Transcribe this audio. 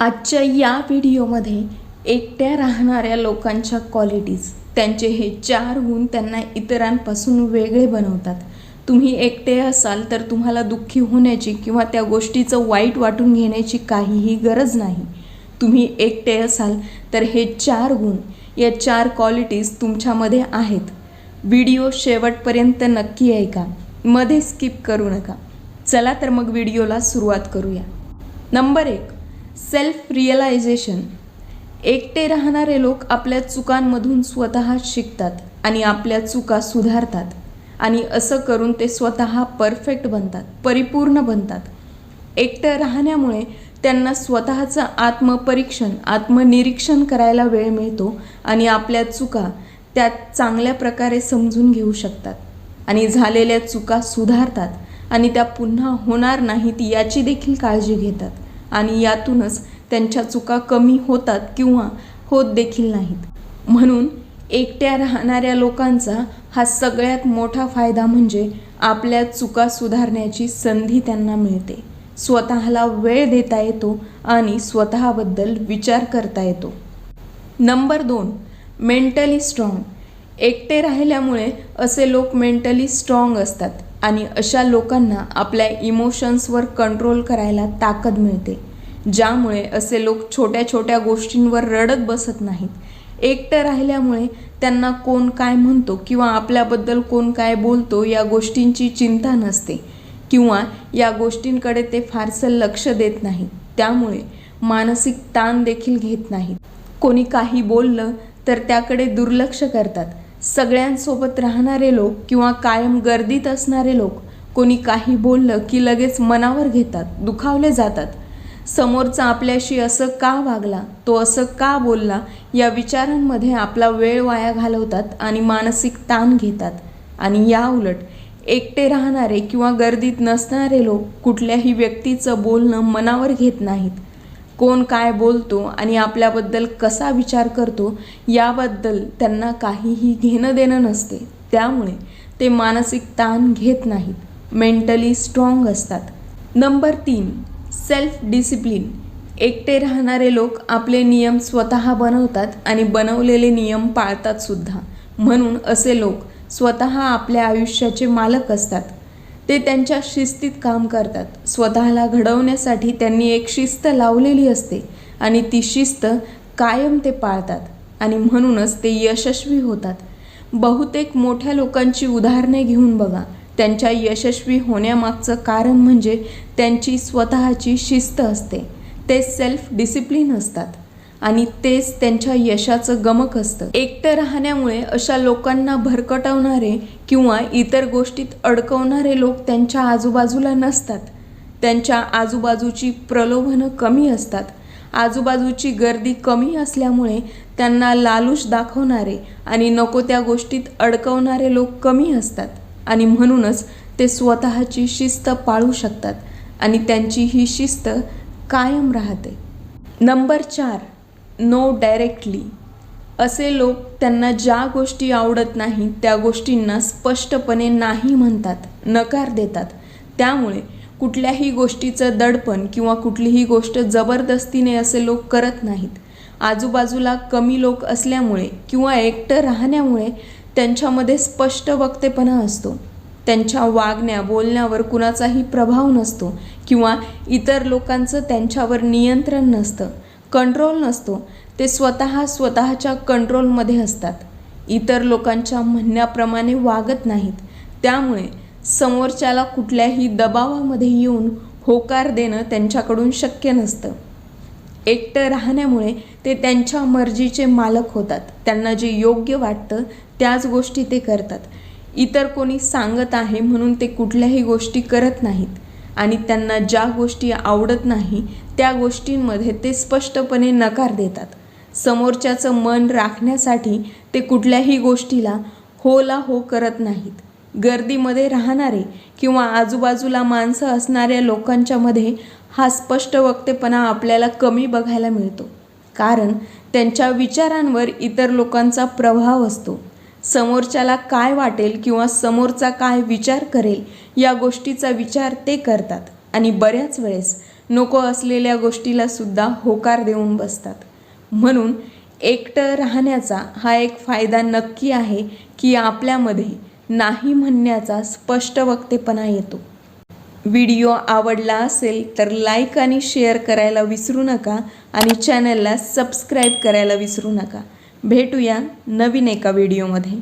आजच्या या व्हिडिओमध्ये एकट्या राहणाऱ्या लोकांच्या क्वालिटीज त्यांचे हे चार गुण त्यांना इतरांपासून वेगळे बनवतात. तुम्ही एकटे असाल तर तुम्हाला दुःखी होण्याची किंवा त्या गोष्टीचं वाईट वाटून घेण्याची काहीही गरज नाही. तुम्ही एकटे असाल तर हे चार गुण या चार क्वालिटीज तुमच्यामध्ये आहेत. व्हिडिओ शेवटपर्यंत नक्की ऐका मध्ये स्किप करू नका. चला तर मग व्हिडिओला सुरुवात करूया. नंबर एक सेल्फ रिअलायझेशन एकटे राहणारे लोक आपल्या चुकांमधून स्वतः शिकतात आणि आपल्या चुका सुधारतात आणि असं करून ते स्वतः परफेक्ट बनतात परिपूर्ण बनतात. एकटं राहण्यामुळे त्यांना स्वतःचं आत्मपरीक्षण आत्मनिरीक्षण करायला वेळ मिळतो आणि आपल्या चुका त्यात चांगल्या प्रकारे समजून घेऊ शकतात आणि झालेल्या चुका सुधारतात आणि त्या पुन्हा होणार नाहीत याची देखील काळजी घेतात. आणि यातूनच त्यांच्या चुका कमी होतात किंवा होत देखील नाहीत. म्हणून एकट्या राहणाऱ्या लोकांचा हा सगळ्यात मोठा फायदा म्हणजे आपल्या चुका सुधारण्याची संधी त्यांना मिळते. स्वतःला वेळ देता येतो आणि स्वतःबद्दल विचार करता येतो. नंबर दोन मेंटली स्ट्रॉंग एकटे राहिल्यामुळे असे लोक मेंटली स्ट्रॉंग असतात. आणि अशा लोकांना आपल्या इमोशन्सवर कंट्रोल करायला ताकद मिळते. ज्यामुळे असे लोक छोट्या छोट्या गोष्टींवर रडत बसत नाहीत. एकटं राहिल्यामुळे त्यांना कोण काय म्हणतो किंवा आपल्याबद्दल कोण काय बोलतो या गोष्टींची चिंता नसते. किंवा या गोष्टींकडे ते फारसं लक्ष देत नाहीत त्यामुळे मानसिक ताण देखील घेत नाहीत. कोणी काही बोललं तर त्याकडे दुर्लक्ष करतात. सगळ्यांसोबत राहणारे लोक किंवा कायम गर्दीत असणारे लोक कोणी काही बोललं की लगेच मनावर घेतात दुखावले जातात. समोरचा आपल्याशी असं का वागला तो असं का बोलला या विचारांमध्ये आपला वेळ वाया घालवतात आणि मानसिक ताण घेतात. आणि या उलट एकटे राहणारे किंवा गर्दीत नसणारे लोक कुठल्याही व्यक्तीचं बोलणं मनावर घेत नाहीत. कोण काय बोलतो आणि आपल्याबद्दल कसा विचार करतो याबद्दल त्यांना काहीही घेणं देणं नसते. त्यामुळे ते मानसिक ताण घेत नाहीत. मेंटली स्ट्रॉंग असतात. नंबर तीन सेल्फ डिसिप्लिन एकटे राहणारे लोक आपले नियम स्वतः बनवतात आणि बनवलेले नियम पाळतात सुद्धा. म्हणून असे लोक स्वतः आपल्या आयुष्याचे मालक असतात. ते त्यांच्या शिस्तीत काम करतात. स्वतःला घडवण्यासाठी त्यांनी एक शिस्त लावलेली असते आणि ती शिस्त कायम ते पाळतात आणि म्हणूनच ते यशस्वी होतात. बहुतेक मोठ्या लोकांची उदाहरणे घेऊन बघा. त्यांच्या यशस्वी होण्यामागचं कारण म्हणजे त्यांची स्वतःची शिस्त असते. ते सेल्फ डिसिप्लिन असतात. आणि तेच त्यांच्या यशाचं गमक असतं. एकटं राहण्यामुळे अशा लोकांना भरकटवणारे किंवा इतर गोष्टीत अडकवणारे लोक त्यांच्या आजूबाजूला नसतात. त्यांच्या आजूबाजूची प्रलोभनं कमी असतात. आजूबाजूची गर्दी कमी असल्यामुळे त्यांना लालूश दाखवणारे आणि नको त्या गोष्टीत अडकवणारे लोक कमी असतात. आणि म्हणूनच ते स्वतःची शिस्त पाळू शकतात आणि त्यांची ही शिस्त कायम राहते. नंबर चार. नो डायरेक्टली असे लोक त्यांना ज्या गोष्टी आवडत नाही त्या गोष्टींना स्पष्टपणे नाही म्हणतात नकार देतात. त्यामुळे कुठल्याही गोष्टीचं दडपण किंवा कुठलीही गोष्ट जबरदस्तीने असे लोक करत नाहीत. आजूबाजूला कमी लोक असल्यामुळे किंवा एकटं राहण्यामुळे त्यांच्यामध्ये स्पष्ट वक्तेपणा असतो. त्यांच्या वागण्या बोलण्यावर कुणाचाही प्रभाव नसतो किंवा इतर लोकांचं त्यांच्यावर नियंत्रण नसतं. कंट्रोल नसतो ते स्वतः स्वतःच्या कंट्रोलमध्ये असतात. इतर लोकांच्या म्हणण्याप्रमाणे वागत नाहीत. त्यामुळे समोरच्याला कुठल्याही दबावामध्ये येऊन होकार देणं त्यांच्याकडून शक्य नसतं. एकटं राहण्यामुळे ते त्यांच्या मर्जीचे मालक होतात. त्यांना जे योग्य वाटतं त्याच गोष्टी ते करतात. इतर कोणी सांगत आहे म्हणून ते कुठल्याही गोष्टी करत नाहीत. आणि त्यांना ज्या गोष्टी आवडत नाही त्या गोष्टींमध्ये ते स्पष्टपणे नकार देतात. समोरच्याचं मन राखण्यासाठी ते कुठल्याही गोष्टीला होला हो करत नाहीत. गर्दीमध्ये राहणारे किंवा आजूबाजूला माणसं असणाऱ्या लोकांच्यामध्ये हा स्पष्ट वक्तेपणा आपल्याला कमी बघायला मिळतो. कारण त्यांच्या विचारांवर इतर लोकांचा प्रभाव असतो. समोरच्याला काय वाटेल किंवा समोरचा काय विचार करेल या गोष्टीचा विचार ते करतात आणि बऱ्याच वेळेस नको असलेल्या गोष्टीला सुद्धा होकार देऊन बसतात. म्हणून एकटं राहण्याचा हा एक फायदा नक्की आहे की आपल्यामध्ये नाही म्हणण्याचा स्पष्ट वक्तेपणा येतो. व्हिडिओ आवडला असेल तर लाईक आणि शेअर करायला विसरू नका आणि चॅनलला सबस्क्राईब करायला विसरू नका. भेटूया नवीन एका व्हिडिओमध्ये.